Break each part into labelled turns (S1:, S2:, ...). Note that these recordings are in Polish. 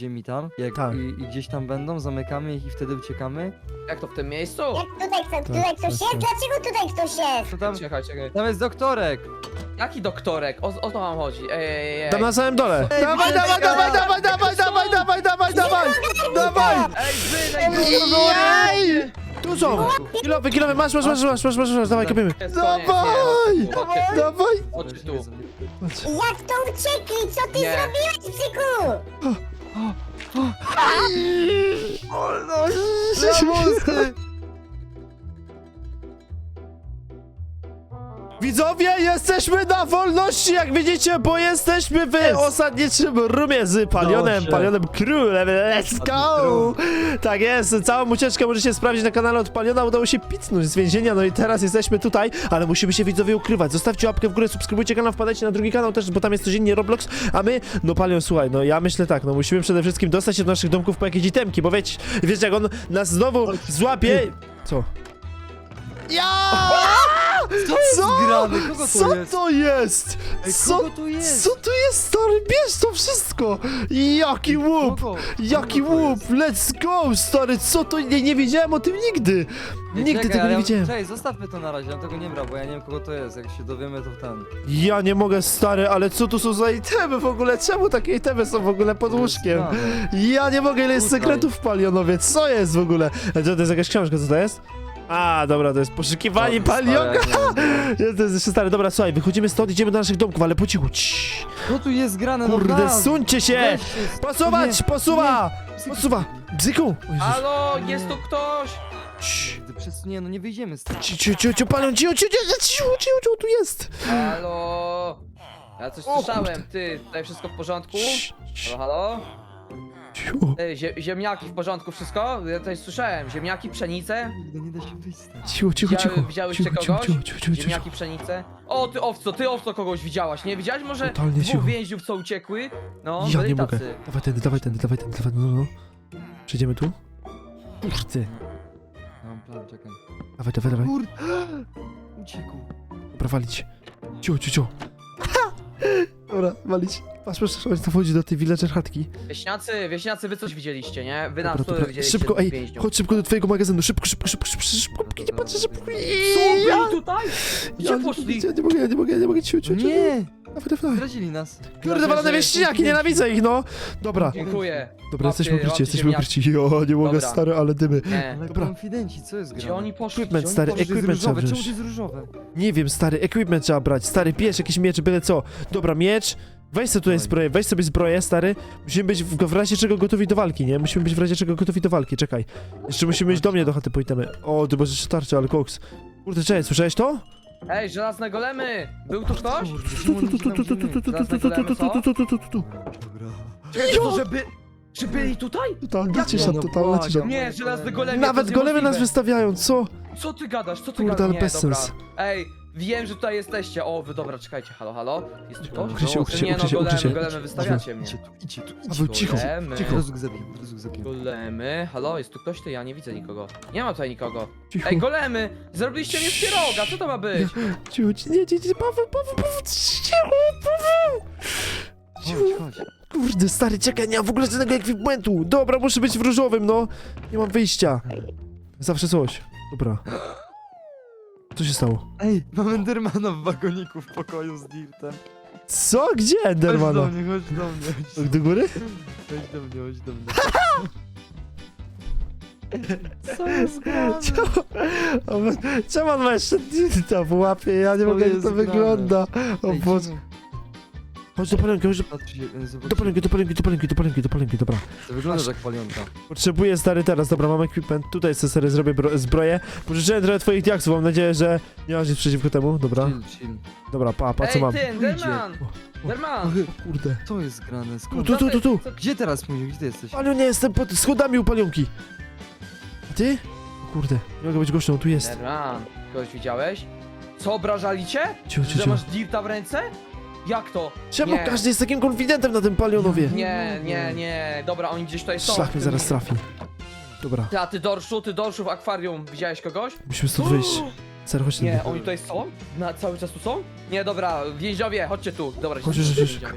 S1: ziemi tam jak,
S2: Tak.
S1: i, i gdzieś tam będą, zamykamy ich i wtedy uciekamy.
S3: Jak to w tym miejscu?
S4: Jak tutaj, kto, tutaj
S2: Tak,
S4: ktoś
S2: tak,
S4: jest?
S2: tak.
S4: Dlaczego tutaj ktoś jest?
S1: To tam,
S3: Czekaj, czekaj.
S1: tam jest doktorek.
S3: Jaki doktorek? O, o to wam chodzi. Ej, ej, ej.
S2: Tam na samym dole.
S1: Ej,
S2: Dawaj, dawaj,
S1: biega!
S2: dawaj, dawaj, dawaj, dawaj, dawaj, dawaj, dawaj, dawaj!
S3: Ej,
S2: Jej! Tu są! Kilowy, kilowy, masz, masz, masz, masz, masz, masz, masz, dawaj, kopiemy.
S3: Jest koniec,
S2: Dawaj!
S3: chodźcie tu.
S2: Dawaj!
S3: Chodźcie tu.
S4: Jak to uciekli? Co ty
S3: Nie.
S4: zrobiłeś, psyku?
S1: Allah'ım.
S2: Widzowie, jesteśmy na wolności, jak widzicie, bo jesteśmy w osadniczym rumie z Palionem,
S1: Dobrze.
S2: Palionem Królem, let's go! Tak jest, całą ucieczkę możecie sprawdzić na kanale od Paliona, udało się pitnąć z więzienia, no i teraz jesteśmy tutaj, ale musimy się widzowie ukrywać, zostawcie łapkę w górę, subskrybujcie kanał, wpadajcie na drugi kanał też, bo tam jest codziennie Roblox, a my, no Palion, słuchaj, no ja myślę tak, no musimy przede wszystkim dostać się do naszych domków po jakieś itemki, bo wiecie, wiecie, jak on nas znowu złapie... Co? Ja!
S1: Co
S2: Co?
S1: grane? Kogo
S2: Co
S1: to jest?
S2: to jest?
S1: Ej,
S2: Co,
S1: kogo tu jest?
S2: co to jest, stary? Bierz to wszystko! Jaki łup!
S1: Kogo?
S2: Jaki
S1: Kogo to
S2: łup!
S1: jest?
S2: Let's go, stary! Co to? Nie, nie wiedziałem o tym nigdy!
S1: Ej,
S2: Nigdy
S1: czekaj,
S2: tego
S1: ale
S2: nie
S1: ja-
S2: widziałem.
S1: Czekaj, zostawmy to na razie, ja tego nie brał, bo ja nie wiem kogo to jest. Jak się dowiemy, to w ten.
S2: Ja nie mogę, stary, ale co tu są za itemy w ogóle? Czemu takie itemy są w ogóle pod łóżkiem? Ja nie mogę, ile jest
S1: Tutaj.
S2: sekretów w Palionowie, co jest w ogóle? A co, to jest jakaś książka, co to jest? A, dobra, to jest poszukiwanie Palionka! Ja, to jest jeszcze stary, dobra, słuchaj, wychodzimy stąd, idziemy do naszych domków, ale po cichu. Cii.
S1: No tu jest grane, no
S2: Kurde,
S1: bram.
S2: suńcie się!
S1: Weź się,
S2: Posuwać,
S1: nie,
S2: posuwa!
S1: nie.
S2: Posuwa! Bzyku! O Jezus.
S3: Halo, jest tu ktoś?
S2: Cii,
S1: Gdy przez... Nie, no nie wyjdziemy stąd.
S2: Ciu, ciu, ciu, ciu, palą, ciu, ciu, ciu, ciu, ciu, ciu, tu jest!
S3: Halo. Ja coś
S2: O,
S3: słyszałem,
S2: kurde.
S3: ty, tutaj wszystko w porządku? Halo, halo?
S2: Ciu.
S3: Ej, zie ziemniaki w porządku, wszystko? Ja tutaj słyszałem, ziemniaki, pszenice?
S1: Kurde, nie da się wyjść stąd.
S2: Cicho, cicho,
S3: Widziały-
S2: cicho.
S3: widziałyście
S2: Cicho, cicho,
S3: kogoś?
S2: cicho, cicho, cicho, cicho.
S3: Ziemniaki, pszenice? O, ty owco, ty owco kogoś widziałaś, nie? Widziałaś może
S2: Totalnie
S3: dwóch
S2: cicho.
S3: więźniów, co uciekły? No,
S2: Ja
S3: byli
S2: nie mogę.
S3: tacy.
S2: Dawaj tędy, dawaj tędy, dawaj tędy, dawaj, no, no. Przejdziemy tu? Kurde.
S1: Mam plan, czekaj.
S2: Dawaj, dawaj, dawaj.
S1: Kurde! Uciekł.
S2: Dobra, walić. Cicho, cicho, cicho. Dobra, walić. Patrz, patrz, patrz, to wchodzi do tej villager chatki.
S3: Wieśniacy, wieśniacy, wy coś widzieliście, nie? Wy na
S2: Dobra, dobra.
S3: widzieliście
S2: Szybko, ej,
S3: więźniów.
S2: chodź szybko do twojego magazynu, szybko, szybko, szybko, szybko, szybko, nie patrzę, szybko.
S3: Co,
S2: Ja-
S3: byli tutaj? Gdzie
S2: Ja
S3: poszli?
S2: Ja nie mogę, ja nie mogę, ja nie mogę, cicho, cicho, cicho.
S1: Nie!
S2: Dawaj, dawaj.
S1: Zdradzili nas.
S2: Kurde, walone wieśniaki, nienawidzę ich, no! Dobra,
S3: Dziękuję.
S2: dobra, jesteśmy ukryci,
S3: łapcie
S2: jesteśmy
S3: ziemniaki.
S2: ukryci. Jo, nie mogę,
S3: Dobra.
S2: stary, ale dymy.
S3: Nie.
S1: Ale
S2: Dobra.
S1: konfidenci, co jest grane?
S3: Gdzie oni poszli?
S2: Equipment,
S3: Gdzie oni
S2: stary,
S3: poszli?
S1: Czemu to jest
S2: equipment trzeba
S1: różowe? Czemu
S2: wziąć.
S1: jest różowe?
S2: Nie wiem, stary, equipment trzeba brać. Stary, bierz jakiś miecz, byle co. Dobra, miecz. Weź sobie tutaj zbroję, weź sobie zbroję, stary. Musimy być w, w razie czego gotowi do walki, nie? Musimy być w razie czego gotowi do walki, czekaj. Jeszcze musimy iść do mnie do chaty po itemy. O, ty boże, jeszcze tarcza, ale koks. Kurde, czekaj, słyszałeś to?
S3: Ej, żelazne golemy! Był tu ktoś?
S1: Dobra.
S3: Czekaj, to, żeby... Czy byli tutaj?
S1: Tak,
S2: lecisz
S1: na
S2: to.
S3: Nie, żelazne golemy
S2: Nawet golemy nas wystawiają, co?
S3: Co ty gadasz, co ty
S2: Kurde, ale bez sens.
S3: Ej, wiem, że tutaj jesteście. O, wy dobra, czekajcie, halo, halo. Jest tu ktoś?
S2: Ukryj się,
S3: Nie no, golemy, golemy, wystawiacie mnie.
S1: Idzie tu, idzie tu,
S2: wy
S1: tu.
S2: cicho,
S3: Golemy.
S2: cicho.
S1: Rozum zabiję, zabiję.
S3: Golemy, halo, jest tu ktoś? Ty, ja nie widzę nikogo. Nie ma tutaj nikogo.
S2: Cicho,
S3: Ej, golemy! Zrobiliście mnie z pieroga, co to ma być?
S2: cicho, nie, nie, nie, Paweł, Paweł, Paweł, cicho, Paweł. Cicho.
S1: Chodź.
S2: Kurde, stary, czekaj, nie mam w ogóle żadnego ekwipuntu. Dobra, muszę być w różowym, no. Nie mam wyjścia. Zawsze coś. Dobra. Co się stało?
S1: Ej, mam Endermana w wagoniku w pokoju z Dirtem.
S2: Co? Gdzie
S1: Chodź do
S2: Endermana?
S1: mnie, chodź do mnie. chodź-
S2: Do góry?
S1: Chodź do mnie, chodź do mnie. Co jest grane?
S2: Czemu, czemu on ma jeszcze dirta w łapie? Ja nie mogę, jak to
S1: grane?
S2: wygląda. O
S1: Ej,
S2: Boże.
S1: czemu?
S2: Chodź do palenki, chodź do, do palenki, do palenki, do palenki, do palenki, do palenki, dobra.
S1: To wygląda jak palionka.
S2: Potrzebuję stary teraz, dobra, mam equipment, tutaj sobie stary zrobię bro- zbroję. Pożyczyłem trochę twoich diaksów, mam nadzieję, że nie masz nic przeciwko temu, dobra.
S1: Chill, chill.
S2: Dobra, pa, pa, co
S3: Ej,
S2: mam?
S3: ty, Enderman! Enderman!
S2: O kurde.
S1: Co jest grane?
S2: Tu,
S1: Skąd?
S2: tu, tu, tu, tu.
S3: Co-
S1: Gdzie teraz mój? Gdzie ty jesteś?
S2: Palion, nie jestem pod schodami u palionki. A ty? O kurde, nie mogę być gością, tu jest.
S3: Enderman, kogoś widziałeś? Co, obrażali cię?
S2: Cicho, cicho,
S3: Że masz dirta w ręce? Jak to?
S2: Czemu
S3: Nie.
S2: każdy jest takim konfidentem na tym palionowie?
S3: Nie, nie, nie. Dobra, oni gdzieś tutaj są.
S2: Szlak mnie zaraz trafi. Dobra,
S3: Ty, a ty dorszu, ty dorszu w akwarium. Widziałeś kogoś?
S2: musimy stąd wyjść. Ser, chodź
S3: Nie,
S2: tędy.
S3: oni tutaj są? Na cały czas tu są? Nie, dobra, więźniowie, chodźcie tu. Dobra,
S2: Chodź, chodź, chodź.
S3: więźniowie.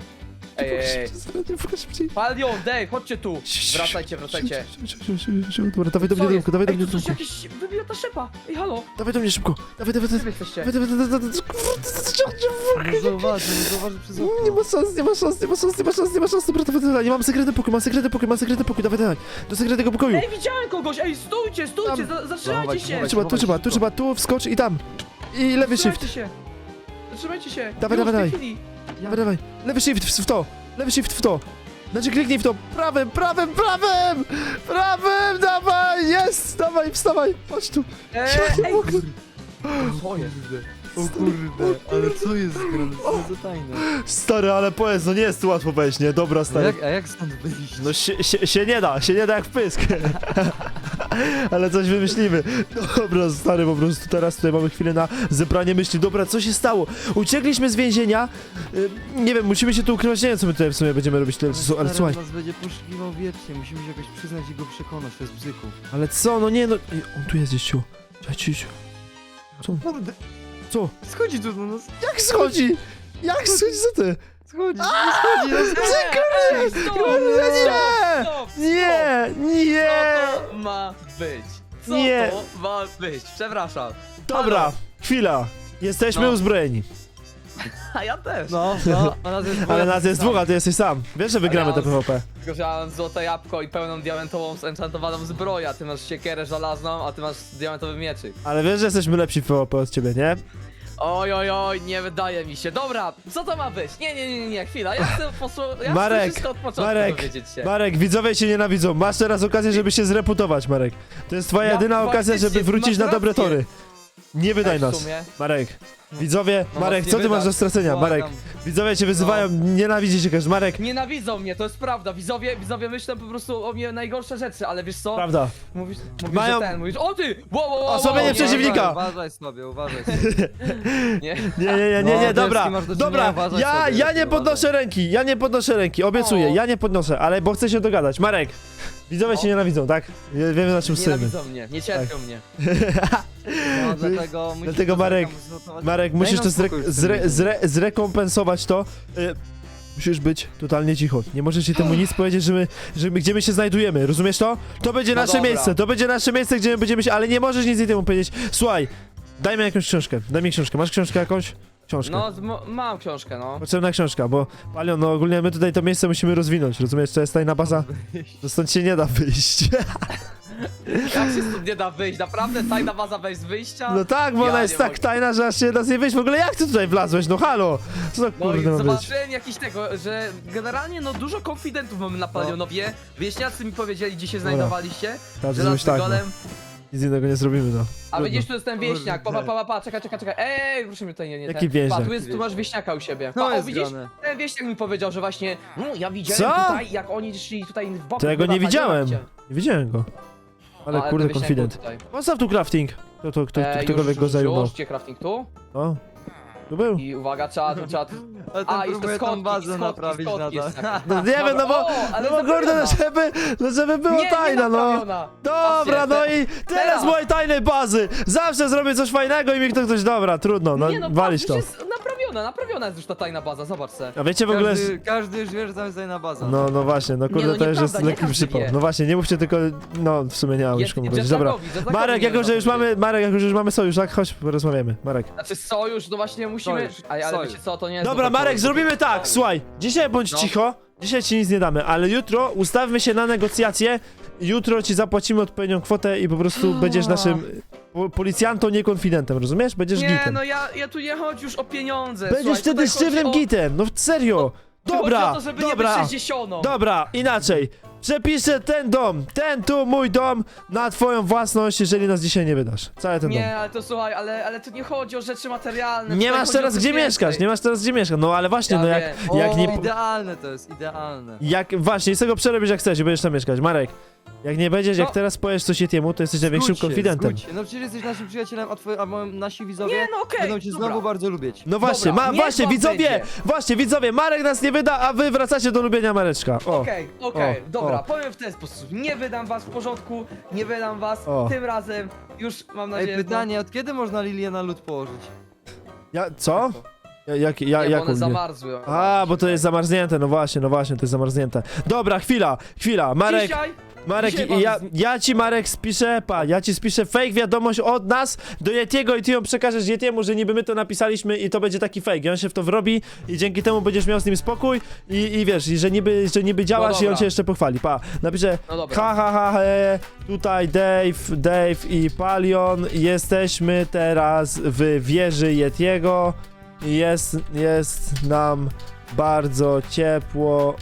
S3: Ej, ej, ej.
S2: Nie pokaż szybciej.
S3: Palion, Dave, chodźcie tu! Wracajcie, wracajcie.
S2: Dobra, dawaj do mnie
S3: Co jest?
S2: domku, dawaj do
S3: Ej,
S2: mnie
S3: tu coś
S2: domku.
S3: jakieś wybija ta szepa! Ej, halo!
S2: Dawaj do mnie szybko. Dawaj, dawaj,
S3: Gdzie
S2: dawaj.
S3: wy jesteście?
S2: Dawaj, dawaj, dawaj, dawaj, dawaj.
S1: Nie nie zauważy przez okno.
S2: Nie ma szans, nie ma szans, nie ma szans, nie ma szans, nie ma szans, dobra, dawaj, dawaj, nie mam sekretny pokój, mam sekretny pokój, mam sekretny pokój, dawaj, dawaj, do sekretnego pokoju.
S3: Ej, widziałem kogoś! Ej, stójcie, stójcie! za- Zatrzymajcie
S1: Dawaj,
S3: się!
S1: dawaj.
S2: Tu trzeba, tu trzeba, tu trzeba, tu wskocz i tam. I lewy shift,
S3: Zatrzymajcie się! Zatrzymajcie się!
S2: Dawaj,
S3: Już,
S2: dawaj,
S3: w tej
S2: dawaj.
S3: chwili.
S2: Dawaj, dawaj, lewy shift w to, lewy shift w to. Znaczy kliknij w to, prawym, prawym, prawym, prawym, dawaj, jest, dawaj, wstawaj, chodź tu.
S3: Ej,
S2: Ja nie
S3: ej,
S2: mogę.
S3: co jest?
S1: O kurde, ale co jest grane? Co za tajne?
S2: Stary, ale powiedz, no nie jest tu łatwo wejść, nie? Dobra,
S1: A
S2: stary.
S1: jak, a jak stąd wyjść?
S2: No się, się, się nie da, się nie da jak w pysk. Ale coś wymyślimy. Dobra, stary, po prostu teraz tutaj mamy chwilę na zebranie myśli. Dobra, co się stało? Uciekliśmy z więzienia. Y, Nie wiem, musimy się tu ukrywać. Nie wiem, co my tutaj w sumie będziemy robić. Ale,
S1: Stary,
S2: słuchaj,
S1: on nas będzie poszukiwał wiecznie, musimy się jakoś przyznać i go przekonać, to jest bzyku.
S2: ale co? No nie, no. Ej, on tu jest gdzieś, ciu. Ciu, ciu. Co?
S1: Kurde,
S2: Co?
S1: schodzi tu do nas,
S2: Jak schodzi? Jak schodzi? Co ty?
S1: Schodzi, nie schodzi, no
S3: Ej, ej, stop!
S2: Nie!
S3: Stop!
S2: Nie! Nie!
S3: Co to ma być? Co
S2: Nie.
S3: to ma być? Przepraszam.
S2: Dobra, chwila. Jesteśmy
S3: No.
S2: uzbrojeni.
S3: A ja też.
S1: No, no, a nas jest dwóch,
S2: Ale nas jest dwóch, a ty jesteś sam. Wiesz, że wygramy
S3: mam-
S2: PvP.
S3: Tylko, że ja mam złote jabłko i pełną diamentową, zenchantowaną zbroję, a ty masz siekierę żelazną, a ty masz diamentowy mieczyk.
S2: Ale wiesz, że jesteśmy lepsi w PvP od ciebie, nie?
S3: Oj, oj, oj, nie wydaje mi się. Dobra, co to ma być? Nie, nie, nie, nie, chwila, ja chcę posłu- ja
S2: Marek,
S3: chcę wszystko od początku
S2: Marek,
S3: dowiedzieć się.
S2: Marek, widzowie cię nienawidzą. Masz teraz okazję, żeby się zreputować, Marek. To jest twoja
S3: Ja
S2: jedyna okazja,
S3: faktycznie,
S2: żeby wrócić na dobre
S3: rację.
S2: tory. Nie wydaj
S3: w
S2: nas.
S3: sumie.
S2: Marek, widzowie,
S3: No
S2: Marek, co
S3: nie
S2: ty masz do stracenia? Marek,
S1: Błagam.
S2: widzowie cię wyzywają,
S3: No.
S2: nienawidzi cię każdy. Marek,
S3: Nienawidzą mnie, to jest prawda. Widzowie, widzowie myślą po prostu o mnie najgorsze rzeczy, ale wiesz co?
S2: prawda.
S3: Mówisz, mówisz
S2: Mają-
S3: że ten, mówisz, o ty! Wow, wow, wow,
S2: sobie
S3: wow,
S2: nie przeciwnika.
S1: Uważaj, sobie, uważaj sobie.
S3: Nie.
S2: Nie, nie, nie, nie,
S1: No,
S2: nie,
S1: wiesz,
S2: dobra,
S1: z kim masz do
S2: dobra,
S1: czynienia, uważaj
S2: ja,
S1: sobie,
S2: ja nie
S1: uważaj.
S2: podnoszę ręki, ja nie podnoszę ręki, obiecuję,
S3: O.
S2: ja nie podnoszę, ale bo chcę się dogadać. Marek, widzowie cię
S3: O.
S2: nienawidzą, tak? Wiemy na czym stoimy.
S3: Nienawidzą mnie, nie cierpią mnie.
S1: No, dlatego musisz
S2: Dlatego,
S1: to
S2: Marek. Marek, musisz to zre
S1: spokój w tym
S2: zre zre zrekompensować to. Y musisz być totalnie cicho. Nie możesz ci temu nic powiedzieć, że my, że my, gdzie my się znajdujemy. Rozumiesz to? To będzie
S3: No
S2: nasze
S3: dobra.
S2: miejsce, to będzie nasze miejsce, gdzie my będziemy się, ale nie możesz nic temu powiedzieć. Słuchaj, daj mi jakąś książkę, daj mi książkę. Masz książkę jakąś? Książkę.
S3: No, z- mo- mam książkę, no.
S2: Potrzebna książka, bo Palion, no ogólnie my tutaj to miejsce musimy rozwinąć, rozumiesz? To jest tajna baza, to stąd się nie da wyjść.
S3: Jak się stąd nie da wyjść? Naprawdę tajna baza wejść z wyjścia?
S2: No tak, bo
S3: Ja
S2: ona
S3: nie
S2: jest tak
S3: mogę.
S2: tajna, że aż się nie da z niej wyjść. W ogóle jak ty tutaj wlazłeś? No halo! Co za
S3: No i
S2: kurde ma być?
S3: zobaczyłem jakiś tego, że generalnie no dużo konfidentów mamy na Palionowie. Wieśniacy mi powiedzieli, gdzie się znajdowaliście.
S2: Tak,
S3: Żelazny
S2: zrobić tak, no.
S3: golem.
S2: Nic innego nie zrobimy, no.
S3: A
S2: Trudno.
S3: widzisz, tu jest ten wieśniak. Pa, pa, pa, pa, pa, czekaj, czekaj, czekaj. Ej, proszę mi tutaj nie, nie
S2: Jaki
S3: ten.
S2: wieśniak?
S3: Pa, tu, jest, tu masz wieśniaka u siebie.
S1: No
S3: Pa, o,
S1: jest
S3: widzisz?
S1: grane.
S3: Ten wieśniak mi powiedział, że właśnie, no ja widziałem
S2: Co?
S3: tutaj, jak oni szli tutaj w bok.
S2: To ja go
S3: chyba
S2: nie widziałem. Nie widziałem go. Ale
S3: No, ten
S2: kurde, konfident. Postaw tu crafting. Kto, to, kto,
S3: Ej,
S2: ktokolwiek
S3: już,
S2: go zajmował.
S3: Już, crafting tu.
S2: O, tu był.
S3: I uwaga, tu.
S1: Ale
S3: A,
S1: ten
S3: i schodki,
S1: tą bazę naprawić
S3: taka.
S2: No nie wiem, no bo,
S3: O, ale
S2: no bo kurde, no żeby, no żeby było
S3: nie,
S2: tajna,
S3: nie
S2: no. Dobra, no i teraz
S3: teraz.
S2: mojej tajnej bazy. Zawsze zrobię coś fajnego i mi ktoś coś, dobra, trudno, no
S3: nie no,
S2: walić to.
S3: Naprawiona, naprawiona jest już ta tajna baza, zobacz se.
S2: A wiecie w ogóle...
S1: Każdy, każdy już wie, że tam jest tajna baza.
S2: No, no właśnie, no kurde,
S3: no
S2: to już jest
S3: nie
S2: lekki
S3: każdy
S2: przypał.
S3: wie.
S2: No właśnie, nie mówcie tylko, no w sumie nie mam już komu powiedzieć. Dobra. Marek,
S3: nie
S2: jako że już mamy, Marek, jako że już mamy sojusz, tak? Chodź, porozmawiamy. Marek.
S3: Znaczy sojusz, no właśnie musimy...
S1: Sojusz,
S3: Ale, ale
S1: sojusz.
S3: wiecie co, to nie jest...
S2: Dobra,
S3: dobre
S2: Marek,
S3: sojusz.
S2: zrobimy tak, słuchaj, dzisiaj bądź
S3: No.
S2: cicho, dzisiaj ci nic nie damy, ale jutro ustawmy się na negocjacje, jutro ci zapłacimy odpowiednią kwotę i po prostu będziesz naszym policjantą, nie konfidentem, rozumiesz? Będziesz
S3: Nie,
S2: gitem.
S3: no ja, ja tu nie chodzi już o pieniądze.
S2: Będziesz
S3: Słuchaj,
S2: wtedy
S3: tutaj chodzi
S2: sztywnym
S3: o-
S2: gitem, no serio.
S3: tu chodzi
S2: Dobra,
S3: o to, żeby
S2: dobra,
S3: być 60.
S2: dobra, inaczej. Przepiszę ten dom, ten tu mój dom na twoją własność, jeżeli nas dzisiaj nie wydasz. Cały ten dom.
S3: Nie, ale to słuchaj, ale, ale tu nie chodzi o rzeczy materialne.
S2: Nie
S3: tutaj
S2: masz
S3: chodzi o
S2: teraz
S3: coś
S2: gdzie
S3: więcej.
S2: mieszkać, nie masz teraz gdzie mieszkać. No ale właśnie,
S3: Ja
S2: no jak,
S3: wiem.
S2: jak nie...
S1: idealne to jest, idealne.
S2: Jak, właśnie, z tego przerobisz jak chcesz i będziesz tam mieszkać. Marek, jak nie będziesz, jak
S3: No.
S2: teraz powiesz coś Yetiemu, to jesteś największym
S1: Zgódź się,
S2: konfidentem.
S1: zgódź się. No przecież jesteś naszym przyjacielem, a, twoi, a mo- nasi widzowie
S3: Nie, no okej,
S1: będą cię
S3: dobra.
S1: znowu bardzo lubić.
S2: No właśnie,
S3: Dobra,
S2: ma,
S3: niech
S2: właśnie, widzowie,
S3: będzie.
S2: właśnie, widzowie, Marek nas nie wyda, a wy wracacie do lubienia Mareczka. O,
S3: Okej, okej,
S2: o,
S3: dobra,
S2: o.
S3: powiem w ten sposób. Nie wydam was w porządku, nie wydam was.
S2: O.
S3: Tym razem już mam
S1: Ej,
S3: nadzieję.
S1: pytanie, od kiedy można Lilię na lód położyć?
S2: ja, co? Ja- Jak, ja,
S3: nie, bo one zamarzły.
S2: A, bo to jest zamarznięte, no właśnie, no właśnie, to jest zamarznięte. Dobra, chwila, chwila, Marek,
S3: Dzisiaj?
S2: Marek,
S3: dzisiaj
S2: ja, ja ci Marek spiszę, pa, ja ci spiszę fake wiadomość od nas do Yetiego i ty ją przekażesz Yetiemu, że niby my to napisaliśmy i to będzie taki fake. I on się w to wrobi i dzięki temu będziesz miał z nim spokój i, i wiesz, i że niby, że niby działasz i on
S3: dobra.
S2: cię jeszcze pochwali, pa, napiszę
S3: No dobra.
S2: ha ha ha he, tutaj Dave, Dave i Palion, jesteśmy teraz w wieży Yetiego. Jest, jest nam bardzo ciepło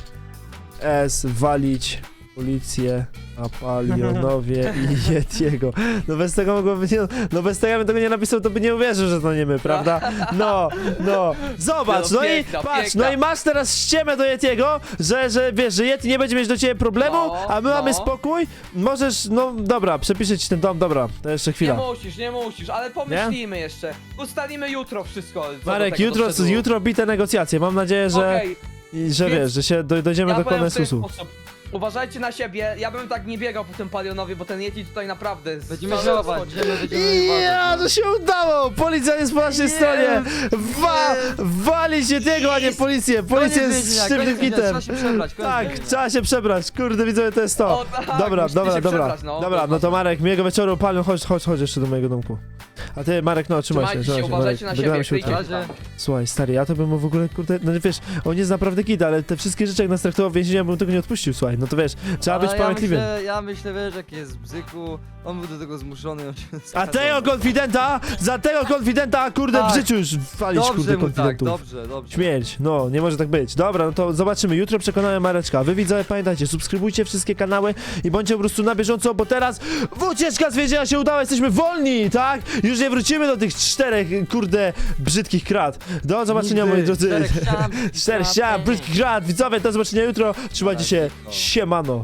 S2: S walić policję, a Palionowie i Yetiego. No bez tego mogłoby nie, no bez tego ja bym tego nie napisał, to by nie uwierzył, że to nie my, prawda? No, no, zobacz,
S3: No,
S2: no i
S3: piękna,
S2: patrz,
S3: piękna.
S2: no i masz teraz ściemę do Yetiego, że, że wiesz, że Yeti nie będzie mieć do ciebie problemu,
S3: No,
S2: a my
S3: no.
S2: mamy spokój, możesz, no dobra, przepiszę ci ten dom, dobra, to jeszcze
S3: Nie
S2: chwila.
S3: musisz, nie musisz, ale pomyślimy jeszcze. Ustalimy jutro wszystko. co do
S2: Marek,
S3: tego
S2: jutro,
S3: doszedło.
S2: jutro bite negocjacje, mam nadzieję, że,
S3: Okej,
S2: i, że
S3: więc
S2: wiesz, że się do, dojdziemy
S3: ja
S2: do
S3: powiem w ten
S2: konsensusu.
S3: sposób. Uważajcie na siebie, ja bym tak nie biegał po tym palionowi, bo ten Yeti tutaj naprawdę... z-
S1: Będziemy
S3: cały
S1: będziemy, będziemy
S2: Ja, to się udało! Policja jest po naszej
S1: Jest!
S2: stronie! Wa walić Yetiego, a nie policję! Policja jest sztywnym!
S1: Trzeba się przebrać, koniec
S2: Tak, trzeba się przebrać, kurde widzowie, to jest to.
S3: O, tak,
S2: Dobra,
S3: musicie
S2: dobra,
S3: się
S2: dobra.
S3: przebrać, no,
S2: Dobra, no to. Marek, miłego wieczoru, palion, chodź, chodź, chodź jeszcze do mojego domku. A ty, Marek, no, trzymaj się,
S3: Trzymajcie się,
S2: trzymaj się,
S3: uważajcie
S2: Marek,
S3: na
S2: dogadamy
S3: siebie,
S2: się
S1: razie.
S2: Słuchaj, stary, ja to bym mu w ogóle, kurde, no wiesz, on jest naprawdę kid, ale te wszystkie rzeczy, jak nas traktował w więzieniu, ja bym tego nie odpuścił, słuchaj, no to wiesz, trzeba
S1: Ale
S2: być
S1: ja
S2: pamiętliwym.
S1: myślę, ja myślę, wiesz, jaki jest w bzyku, on był do tego zmuszony, on się
S2: A tego konfidenta, za tego konfidenta, kurde, w
S1: Tak.
S2: życiu już walić,
S1: Dobrze
S2: kurde,
S1: mu tak,
S2: konfidentów.
S1: dobrze, dobrze.
S2: Śmierć, no, nie może tak być. Dobra, no to zobaczymy. Jutro przekonałem Mareczka. Wy widzowie, pamiętajcie, subskrybujcie wszystkie kanały i bądźcie po prostu na bieżąco, bo teraz ucieczka z więzienia się udała, jesteśmy wolni, tak? Już nie wrócimy do tych czterech, kurde, brzydkich krat. Do zobaczenia,
S1: Nigdy.
S2: moi drodzy.
S1: Czterech ścian,
S2: Czterech ścian, brzydkich krat. Widzowie, do zobaczenia jutro. Trzymajcie się. Siemano.